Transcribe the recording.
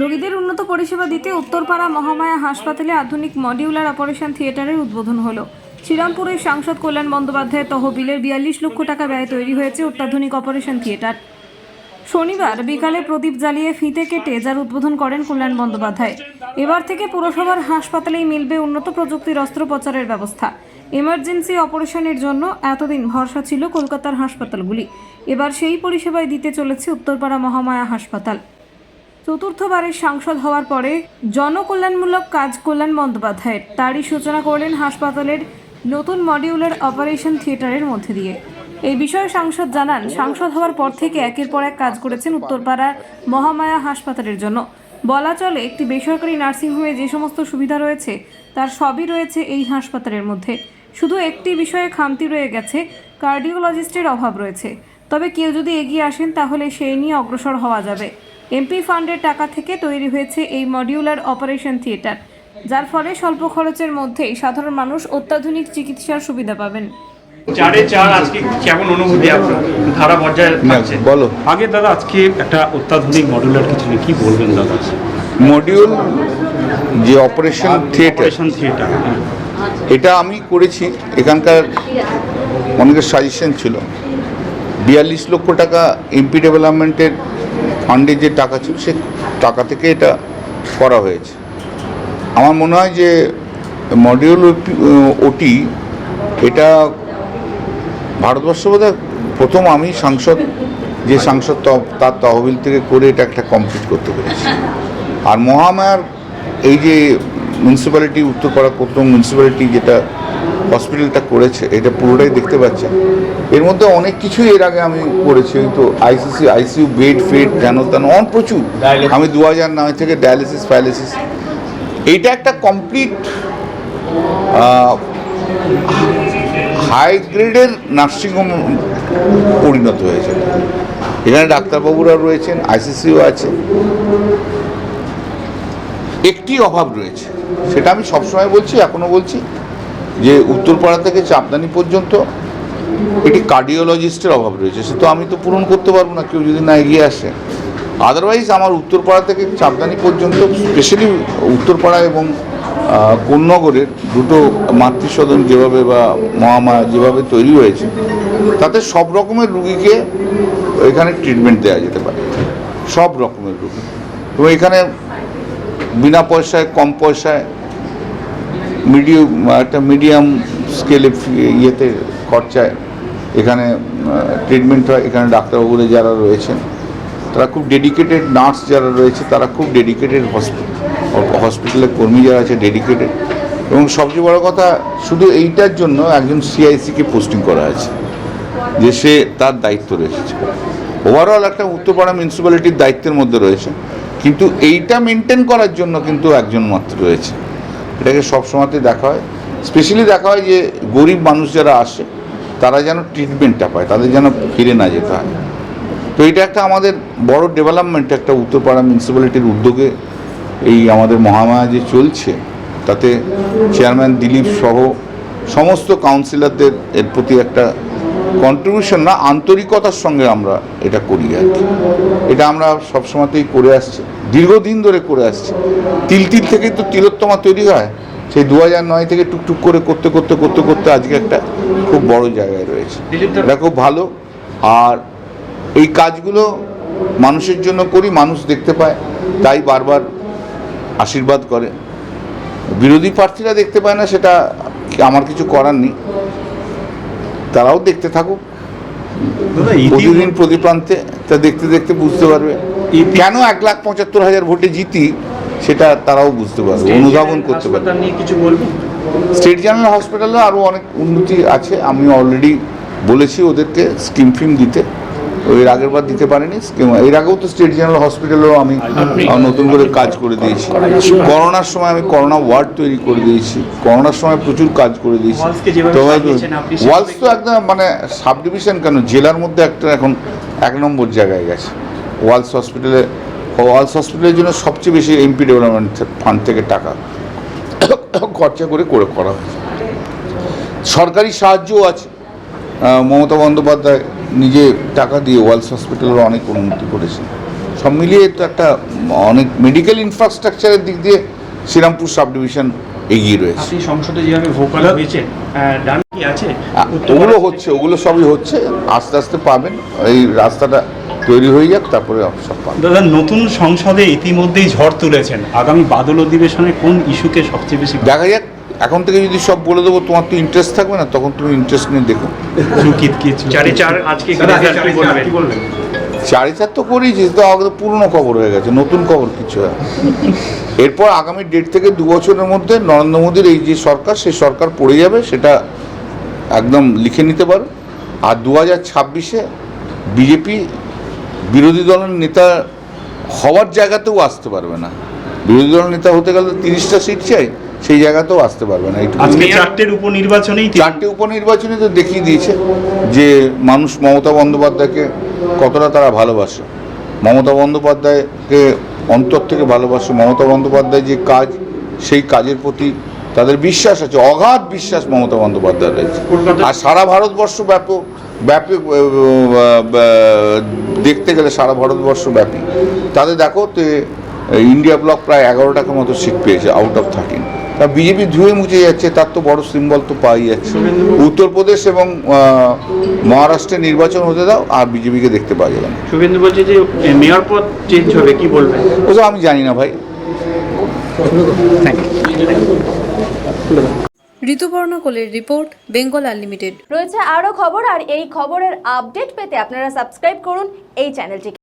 রোগীদের উন্নত পরিষেবা দিতে উত্তরপাড়া মহামায়া হাসপাতালে আধুনিক মডিউলার অপারেশন থিয়েটারের উদ্বোধন হলো। শ্রীরামপুরের সাংসদ কল্যাণ বন্দ্যোপাধ্যায় তহবিলের বিয়াল্লিশ লক্ষ টাকা ব্যয় তৈরি হয়েছে অত্যাধুনিক অপারেশন থিয়েটার। শনিবার বিকালে প্রদীপ জ্বালিয়ে ফিতে কেটে যার উদ্বোধন করেন কল্যাণ বন্দ্যোপাধ্যায়। এবার থেকে পুরসভার হাসপাতালেই মিলবে উন্নত প্রযুক্তির অস্ত্রোপচারের ব্যবস্থা। এমার্জেন্সি অপারেশনের জন্য এতদিন ভরসা ছিল কলকাতার হাসপাতালগুলি। এবার সেই পরিষেবায় দিতে চলেছে উত্তরপাড়া মহামায়া হাসপাতাল। চতুর্থবারের সাংসদ হওয়ার পরে জনকল্যাণমূলক কাজ কল্যাণ বন্দ্যোপাধ্যায়ের, তারই সূচনা করলেন হাসপাতালের নতুন মডিউলার অপারেশন থিয়েটারের মধ্যে দিয়ে। এই বিষয়ে সাংসদ জানান, সাংসদ হওয়ার পর থেকে একের পর এক কাজ করেছেন উত্তরপাড়ার মহামায়া হাসপাতালের জন্য। বলা চলে, একটি বেসরকারি নার্সিংহোমে যে সমস্ত সুবিধা রয়েছে, তার সবই রয়েছে এই হাসপাতালের মধ্যে। শুধু একটি বিষয়ে খামতি রয়ে গেছে, কার্ডিওলজিস্টের অভাব রয়েছে। তবে কেউ যদি এগিয়ে আসেন, তাহলে সেই নিয়ে অগ্রসর হওয়া যাবে। এমপি ফান্ডের টাকা থেকে তৈরি হয়েছে এই মডিউলার অপারেশন থিয়েটার যার ফলে স্বল্প খরচের মধ্যেই সাধারণ মানুষ অত্যাধুনিক চিকিৎসার সুবিধা পাবেন। চারে চার আজকে কেমন অনুভূতি আপনার? ধারা পর্যায়ে থাকছে। বলো। আগে দাদা আজকে একটা অত্যাধুনিক মডুলার কিছু কি বলবেন দাদা? মডিউল যে অপারেশন থিয়েটার অপারেশন থিয়েটার এটা আমি করেছি। এখানকার অনেকের সাজেশন ছিল। বিয়াল্লিশ লক্ষ টাকা এমপি ডেভেলপমেন্টের ফান্ডে যে টাকা ছিল, সে টাকা থেকে এটা করা হয়েছে। আমার মনে হয় যে মডিউল ওটি এটা ভারতবর্ষ বোধহয় প্রথম আমি সাংসদ, যে সাংসদ তার তহবিল থেকে করে এটা একটা কমপ্লিট করতে পেরেছি। আর মহামায়ার এই যে মিউনিসিপ্যালিটি উত্তর করা, প্রথম মিউনিসিপ্যালিটি যেটা হসপিটালটা করেছে এটা পুরোটাই দেখতে পাচ্ছেন। এর মধ্যে অনেক কিছুই এর আগে আমি করেছি ওই তো আইসিসি আইসিইউ বেড ফেড যেন তেন অন প্রচুর। আমি দু হাজার নয় থেকে ডায়ালিসিস ফায়ালিসিস এইটা একটা কমপ্লিট হাই গ্রেডের নার্সিংহোম পরিণত হয়েছে। এখানে ডাক্তারবাবুরা রয়েছেন আইসিসিও আছে। একটি অভাব রয়েছে সেটা আমি সবসময় বলছি এখনও বলছি। যে উত্তরপাড়া থেকে চাপদানি পর্যন্ত একটি কার্ডিওলজিস্টের অভাব রয়েছে, সে তো আমি তো পূরণ করতে পারব না, কেউ যদি না এগিয়ে আসে। আদারওয়াইজ আমার উত্তরপাড়া থেকে চাপদানি পর্যন্ত স্পেশালি উত্তরপাড়া এবং কোন্নগরের দুটো মাতৃসদন যেভাবে বা মহামায়া যেভাবে তৈরি হয়েছে, তাতে সব রকমের রুগীকে এখানে ট্রিটমেন্ট দেওয়া যেতে পারে। সব রকমের রুগী। এবং এখানে বিনা পয়সায়, কম পয়সায় মিডিয়াম একটা মিডিয়াম স্কেলে ইয়েতে খরচায় এখানে ট্রিটমেন্ট হয়। এখানে ডাক্তারবাবুরা যারা রয়েছেন, তারা খুব ডেডিকেটেড নার্স যারা রয়েছে, তারা খুব ডেডিকেটেড হসপিটালের কর্মী যারা আছে ডেডিকেটেড এবং সবচেয়ে বড় কথা, শুধু এইটার জন্য একজন সিআইসিকে পোস্টিং করা আছে, যে সে তার দায়িত্ব রয়েছে। ওভারঅল একটা উত্তরপাড়া মিউনিসিপ্যালিটির দায়িত্বের মধ্যে রয়েছে, কিন্তু এইটা মেনটেন করার জন্য কিন্তু একজন মাত্র রয়েছে। এটাকে সব সময়তে দেখা হয়। স্পেশালি দেখা হয় যে গরিব মানুষ যারা আসে, তারা যেন ট্রিটমেন্টটা পায়, তাদের যেন ফিরে না যেতে হয়। তো এটা একটা আমাদের বড় ডেভেলপমেন্ট একটা উত্তরপাড়া মিউনিসিপ্যালিটির উদ্যোগে এই আমাদের মহামায়া যে চলছে। তাতে চেয়ারম্যান দিলীপ সহ সমস্ত কাউন্সিলরদের এর প্রতি একটা কন্ট্রিবিউশন না আন্তরিকতার সঙ্গে আমরা এটা করি আর কি। এটা আমরা সবসময়তেই করে আসছি। দীর্ঘদিন ধরে করে আসছি। তিল তিল থেকেই তো তিলোত্তমা তৈরি হয়। সেই দু হাজার নয় থেকে টুকটুক করে করতে করতে করতে করতে আজকে একটা খুব বড় জায়গায় রয়েছে। এটা খুব ভালো। আর এই কাজগুলো মানুষের জন্য করি মানুষ দেখতে পায় তাই বারবার আশীর্বাদ করে। বিরোধী প্রার্থীরা দেখতে পায় না সেটা আমার কিছু করার নেই। তারাও দেখতে থাকুক। প্রতিদিন প্রতি প্রান্তে তা দেখতে দেখতে বুঝতে পারবে। কেন এক লাখ পঁচাত্তর হাজার ভোটে জিতি সেটা তারাও বুঝতে পারবে অনুধাবন করতে পারবে। কিছু বলবেন স্টেট জেনারেল হসপিটালে আরও অনেক উন্নতি আছে আমি অলরেডি বলেছি ওদেরকে স্কিম ফিম দিতে। এর আগের বার দিতে পারেনি এর আগেও তো স্টেট জেনারেল হসপিটালেও আমি নতুন করে কাজ করে দিয়েছি। করোনার সময় আমি করোনা ওয়ার্ড তৈরি করে দিয়েছি করোনার সময় প্রচুর কাজ করে দিয়েছি। তো ওয়ালস তো একদম মানে সাব ডিভিশন কেন? জেলার মধ্যে একটা এখন এক নম্বর জায়গায় গেছে। ওয়ালস হসপিটালে ওয়ালস হসপিটালের জন্য সবচেয়ে বেশি এমপি ডেভেলপমেন্ট ফান্ড থেকে টাকা খরচা করে করে করা হয়েছে। সরকারি সাহায্যও আছে। মমতা বন্দ্যোপাধ্যায় নিজে টাকা দিয়ে ওয়ালস হসপিটালের অনেক উন্নতি করেছে। সব মিলিয়ে তো একটা অনেক মেডিকেল ইনফ্রাস্ট্রাকচারের দিক দিয়ে শ্রীরামপুর সাব ডিভিশন এগিয়ে রয়েছে। আপনি সংসদে যেভাবে ভোকাল হয়েছেন আহ, ডান কি আছে? ওগুলো হচ্ছে ওগুলো সবই হচ্ছে আস্তে আস্তে পাবেন। এই রাস্তাটা তৈরি হয়ে যাক তারপরে সব পাবেন। দাদা নতুন সংসদে ইতিমধ্যেই ঝড় তুলেছেন। আগামী বাদল অধিবেশনে কোন ইস্যুকে সবচেয়ে বেশি দেখা যাক এখন থেকে যদি সব বলে দেবো তোমার তো ইন্টারেস্ট থাকবে না তখন তুমি ইন্টারেস্ট নিয়ে দেখো। চারে চার আজকে কি বলবেন চারি চার তো করেইছি তো আমাদের পুরনো খবর হয়ে গেছে নতুন খবর কিছু হয় এরপর আগামী ডেট থেকে দু বছরের মধ্যে নরেন্দ্র মোদীর এই যে সরকার সেই সরকার পড়ে যাবে সেটা একদম লিখে নিতে পারো। আর দু হাজার ছাব্বিশে বিজেপি বিরোধী দলের নেতা হওয়ার জায়গাতেও আসতে পারবে না। বিরোধী দলের নেতা হতে গেলে তিরিশটা সিট চাই। সেই জায়গাতেও আসতে পারবে না। আজকে চারটের উপনির্বাচনেই চারটে উপনির্বাচনে তো দেখিয়ে দিয়েছে যে মানুষ মমতা বন্দ্যোপাধ্যায়কে কতটা তারা ভালোবাসে। মমতা বন্দ্যোপাধ্যায়কে অন্তর থেকে ভালোবাসে। মমতা বন্দ্যোপাধ্যায় যে কাজ সেই কাজের প্রতি তাদের বিশ্বাস আছে অগাধ বিশ্বাস মমতা বন্দ্যোপাধ্যায় রয়েছে আর সারা ভারতবর্ষ ব্যাপক আহ, দেখতে গেলে সারা ভারতবর্ষ ব্যাপী। তাদের দেখো তে ইন্ডিয়া ব্লক প্রায় এগারো টাকার মতো সিট পেয়েছে আউট অফ থার্টিন তা বিজেপি ধুয়ে মুছে যাচ্ছে তার তো বড় সিম্বল তো পাই যাচ্ছে। উত্তরপ্রদেশ এবং মহারাষ্ট্রে নির্বাচন হতে দাও আর বিজেপিকে দেখতে পাওয়া যাবে না। শুভেন্দু বলছে যে মেয়র পদ চেঞ্জ হবে কি বলবেন? ওসব আমি জানি না ভাই। ঋতুপর্ণ কোলের রিপোর্ট বেঙ্গল আনলিমিটেড। রয়েছে আরও খবর আর এই খবরের আপডেট পেতে আপনারা সাবস্ক্রাইব করুন এই চ্যানেলটিকে।